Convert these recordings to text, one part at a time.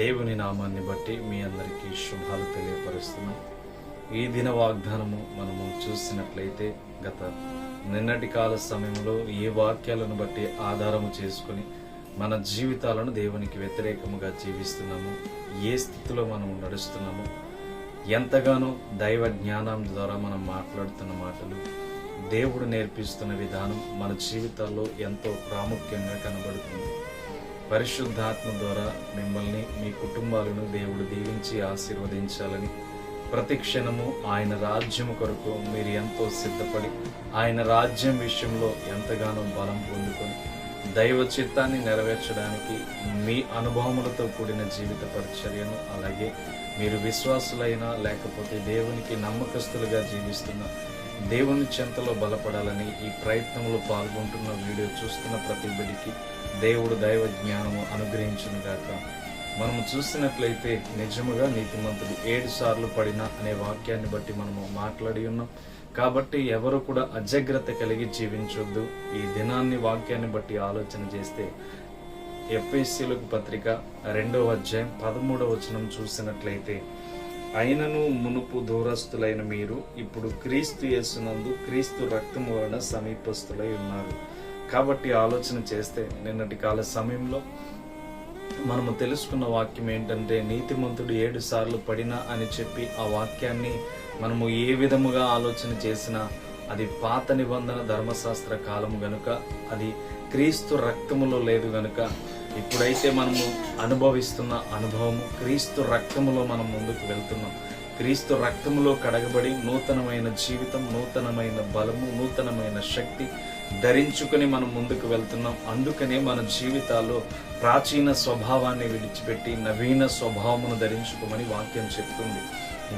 దేవుని నామాన్ని బట్టి మీ అందరికీ శుభాలు తెలియపరుస్తున్నాం. ఈ దిన వాగ్దానము మనము చూసినట్లయితే గత నిన్నటి కాల సమయంలో ఏ వాక్యాలను బట్టి ఆధారము చేసుకొని మన జీవితాలను దేవునికి వ్యతిరేకముగా జీవిస్తున్నాము. ఏ స్థితిలో మనము నడుస్తున్నాము ఎంతగానో దైవ జ్ఞానం ద్వారా మనం మాట్లాడుతున్న మాటలు దేవుడు నేర్పిస్తున్న విధానం మన జీవితాల్లో ఎంతో ప్రాముఖ్యంగా కనబడుతుంది. పరిశుద్ధాత్మ ద్వారా మిమ్మల్ని మీ కుటుంబాలను దేవుడు దీవించి ఆశీర్వదించాలని ప్రతి క్షణము ఆయన రాజ్యము కొరకు మీరు ఎంతో సిద్ధపడి ఆయన రాజ్యం విషయంలో ఎంతగానో బలం పొందుకొని దైవ చిత్తాన్ని నెరవేర్చడానికి మీ అనుభవములతో కూడిన జీవిత పరిచర్యను అలాగే మీరు విశ్వాసులైనా లేకపోతే దేవునికి నమ్మకస్తులుగా జీవిస్తున్న దేవుని చెంతలో బలపడాలని ఈ ప్రయత్నంలో పాల్గొంటున్న వీడియో చూస్తున్న ప్రతి బిడికి దేవుడు దైవ జ్ఞానము అనుగ్రహించునుగాక. మనము చూసినట్లయితే నిజముగా నీతిమంతుడు ఏడు సార్లు పడిన అనే వాక్యాన్ని బట్టి మనము మాట్లాడి ఉన్నాం. కాబట్టి ఎవరు కూడా అజాగ్రత్త కలిగి జీవించొద్దు. ఈ దినాన్ని వాక్యాన్ని బట్టి ఆలోచన చేస్తే ఎఫ్ఎస్సీలకు పత్రిక రెండవ అధ్యాయం పదమూడవ వచనం చూసినట్లయితే అయినను మునుపు దూరస్తులైన మీరు ఇప్పుడు క్రీస్తు యేసునందు క్రీస్తు రక్తము వలన సమీపస్తులై ఉన్నారు. కాబట్టి ఆలోచన చేస్తే నిన్నటి కాల సమయంలో మనము తెలుసుకున్న వాక్యం ఏంటంటే నీతిమంతుడు ఏడు సార్లు పడినా అని చెప్పి ఆ వాక్యాన్ని మనము ఏ విధముగా ఆలోచన చేసినా అది పాత నిబంధన ధర్మశాస్త్ర కాలము గనుక అది క్రీస్తు రక్తములో లేదు గనుక ఇప్పుడైతే మనము అనుభవిస్తున్న అనుభవము క్రీస్తు రక్తములో మనం ముందుకు వెళ్తున్నాం. క్రీస్తు రక్తములో కడగబడి నూతనమైన జీవితం నూతనమైన బలము నూతనమైన శక్తి ధరించుకొని మనం ముందుకు వెళ్తున్నాం. అందుకనే మన జీవితాల్లో ప్రాచీన స్వభావాన్ని విడిచిపెట్టి నవీన స్వభావమును ధరించుకోమని వాక్యం చెప్తుంది.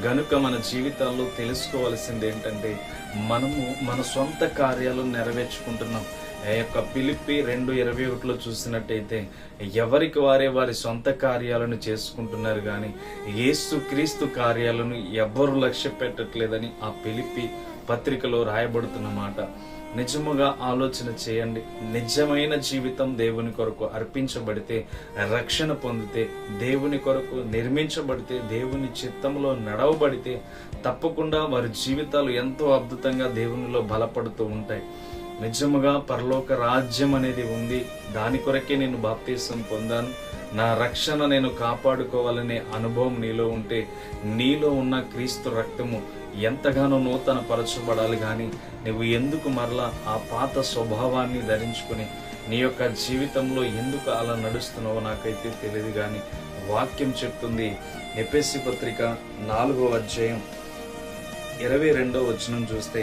గనుక మన జీవితాల్లో తెలుసుకోవాల్సింది ఏంటంటే మనము మన సొంత కార్యాలను నెరవేర్చుకుంటున్నాం. యొక్క పిలిపి రెండు ఇరవై ఒకటిలో చూసినట్టయితే ఎవరికి వారే వారి సొంత కార్యాలను చేసుకుంటున్నారు కానీ ఏసు క్రీస్తు కార్యాలను ఎవ్వరు లక్ష్య పెట్టట్లేదని ఆ పిలిపి పత్రికలో రాయబడుతున్న మాట. నిజముగా ఆలోచన చేయండి. నిజమైన జీవితం దేవుని కొరకు అర్పించబడితే రక్షణ పొందితే దేవుని కొరకు నిర్మించబడితే దేవుని చిత్తంలో నడవబడితే తప్పకుండా వారి జీవితాలు ఎంతో అద్భుతంగా దేవునిలో బలపడుతూ ఉంటాయి. నిజముగా పరలోక రాజ్యం అనేది ఉంది. దాని కొరకే నేను బాప్తీసం పొందాను. నా రక్షణ నేను కాపాడుకోవాలనే అనుభవం నీలో ఉంటే నీలో ఉన్న క్రీస్తు రక్తము ఎంతగానో నూతన పరచబడాలి కానీ నువ్వు ఎందుకు మరలా ఆ పాత స్వభావాన్ని ధరించుకుని నీ యొక్క జీవితంలో ఎందుకు అలా నడుస్తున్నావో నాకైతే తెలియదు కానీ వాక్యం చెప్తుంది ఎపిఎస్సి పత్రిక నాలుగో అధ్యాయం ఇరవై రెండో వచనం చూస్తే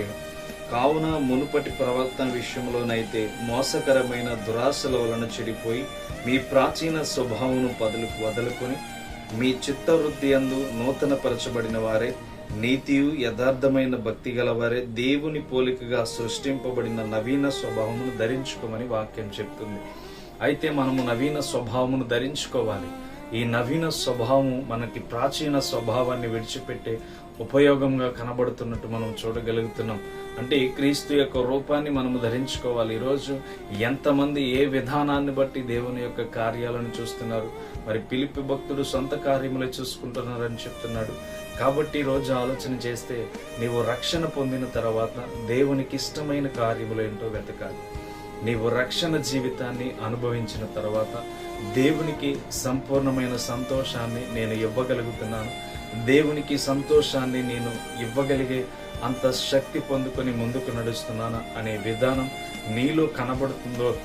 కావున మునుపటి ప్రవర్తన విషయంలోనైతే మోసకరమైన దురాశల వలన చెడిపోయి మీ ప్రాచీన స్వభావమును పదులు వదులుకొని మీ చిత్తవృత్తి అందు నూతన పరచబడిన వారే నీతియు యథార్థమైన భక్తి గలవారే దేవుని పోలికగా సృష్టింపబడిన నవీన స్వభావమును ధరించుకోమని వాక్యం చెప్తుంది. అయితే మనము నవీన స్వభావమును ధరించుకోవాలి. ఈ నవీన స్వభావం మనకి ప్రాచీన స్వభావాన్ని విడిచిపెట్టే ఉపయోగంగా కనబడుతున్నట్టు మనం చూడగలుగుతున్నాం. అంటే క్రీస్తు యొక్క రూపాన్ని మనము ధరించుకోవాలి. ఈరోజు ఎంతమంది ఏ విధానాన్ని బట్టి దేవుని యొక్క కార్యాలను చూస్తున్నారు? మరి పిలిపి భక్తుడు సొంత కార్యములే చూసుకుంటున్నారని చెప్తున్నాడు. కాబట్టి ఈ రోజు ఆలోచన చేస్తే నీవు రక్షణ పొందిన తర్వాత దేవునికి ఇష్టమైన కార్యములు ఏంటో వెతకాలి. నీవు రక్షణ జీవితాన్ని అనుభవించిన తర్వాత దేవునికి సంపూర్ణమైన సంతోషాన్ని నేను ఇవ్వగలుగుతున్నాను. దేవునికి సంతోషాన్ని నేను ఇవ్వగలిగే అంత శక్తి పొందుకొని ముందుకు నడుస్తున్నానా అనే విధానం నీలో కనబడుతుందో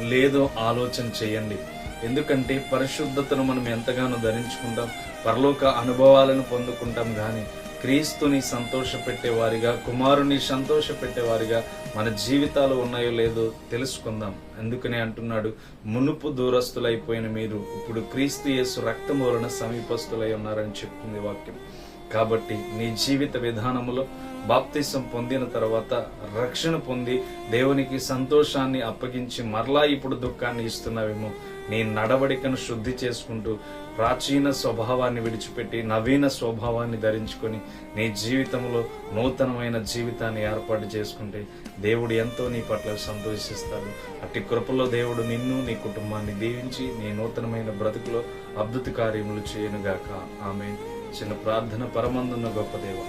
లేదో ఆలోచన చేయండి. ఎందుకంటే పరిశుద్ధతను మనం ఎంతగానో ధరించుకుంటాం పరలోక అనుభవాలను పొందుకుంటాం కానీ క్రీస్తుని సంతోషపెట్టే వారిగా కుమారుని సంతోషపెట్టే వారిగా మన జీవితాలు ఉన్నాయో లేదో తెలుసుకుందాం. అందుకనే అంటున్నాడు మునుపు దూరస్తులైపోయిన మీరు ఇప్పుడు క్రీస్తు యేసు రక్తం వలన సమీపస్తులై ఉన్నారని చెప్తుంది వాక్యం. కాబట్టి నీ జీవిత విధానములో బాప్తిసం పొందిన తర్వాత రక్షణ పొంది దేవునికి సంతోషాన్ని అప్పగించి మరలా ఇప్పుడు దుఃఖాన్ని ఇస్తున్నావేమో నీ నడవడికను శుద్ధి చేసుకుంటూ ప్రాచీన స్వభావాన్ని విడిచిపెట్టి నవీన స్వభావాన్ని ధరించుకొని నీ జీవితంలో నూతనమైన జీవితాన్ని ఏర్పాటు చేసుకుంటే దేవుడు ఎంతో నీ పట్ల సంతోషిస్తాడు. అట్టి కృపలో దేవుడు నిన్ను నీ కుటుంబాన్ని దీవించి నీ నూతనమైన బ్రతుకులో అద్భుత కార్యములు చేయనుగాక. ఆమె చిన్న ప్రార్థన పరమందున్న గొప్ప దేవ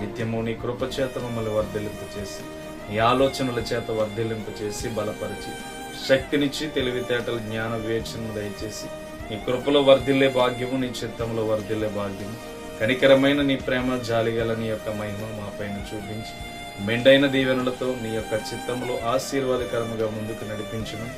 నిత్యము నీ కృపచేత మమ్మల్ని వర్ధలింపు చేసి నీ ఆలోచనల చేత వర్ధలింపు చేసి బలపరిచి శక్తినిచ్చి తెలివితేటలు జ్ఞాన వివేచనను దయచేసి నీ కృపలో వర్ధిల్లే భాగ్యము నీ చిత్తంలో వర్ధిల్లే భాగ్యము. కనికరమైన నీ ప్రేమ జాలిగల నీ యొక్క మహిమ మా పైన చూపించి మెండైన దీవెనలతో నీ యొక్క చిత్తంలో ఆశీర్వాదకరముగా ముందుకు నడిపించను.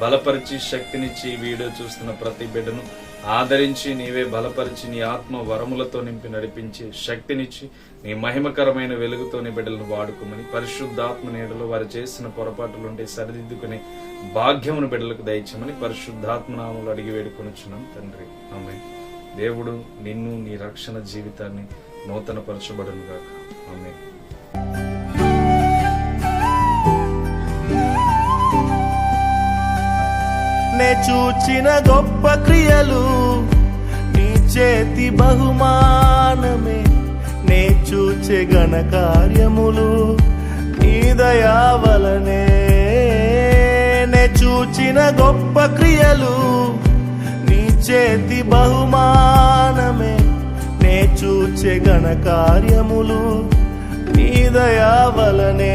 బలపరిచి శక్తినిచ్చి వీడియో చూస్తున్న ప్రతి బిడ్డను ఆదరించి నీవే బలపరిచి నీ ఆత్మ వరములతో నింపి నడిపించి శక్తినిచ్చి నీ మహిమకరమైన వెలుగుతో నీ బిడ్డలను వాడుకోమని పరిశుద్ధాత్మ నీడలో వారు చేసిన పొరపాటులుంటే సరిదిద్దుకుని భాగ్యమును బిడ్డలకు దయచమని పరిశుద్ధాత్మ నామలు అడిగి వేడుకొనిచ్చున్నాం తండ్రి. ఆమె దేవుడు నిన్ను నీ రక్షణ జీవితాన్ని నూతన పరచబడును గాక ఆమె నే చూచిన గొప్ప క్రియలు నీ చేతి బహుమానమే. నే చూచే ఘన కార్యములు నీ దయావలనే నే చూచిన గొప్ప క్రియలు నీ చేతి బహుమానమే. నే చూచే ఘన కార్యములు నీ దయావలనే